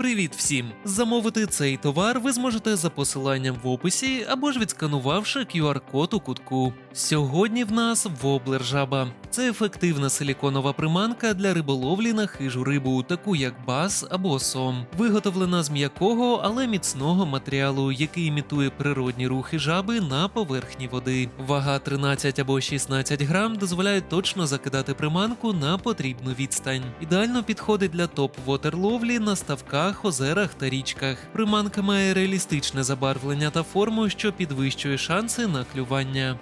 Привіт всім! Замовити цей товар ви зможете за посиланням в описі або ж відсканувавши QR-код у кутку. Сьогодні в нас воблер жаба. Це ефективна силіконова приманка для риболовлі на хижу рибу, таку як бас або сом. Виготовлена з м'якого, але міцного матеріалу, який імітує природні рухи жаби на поверхні води. Вага 13 або 16 грам дозволяє точно закидати приманку на потрібну відстань. Ідеально підходить для топ-вотерловлі на ставках, озерах та річках. Приманка має реалістичне забарвлення та форму, що підвищує шанси на клювання.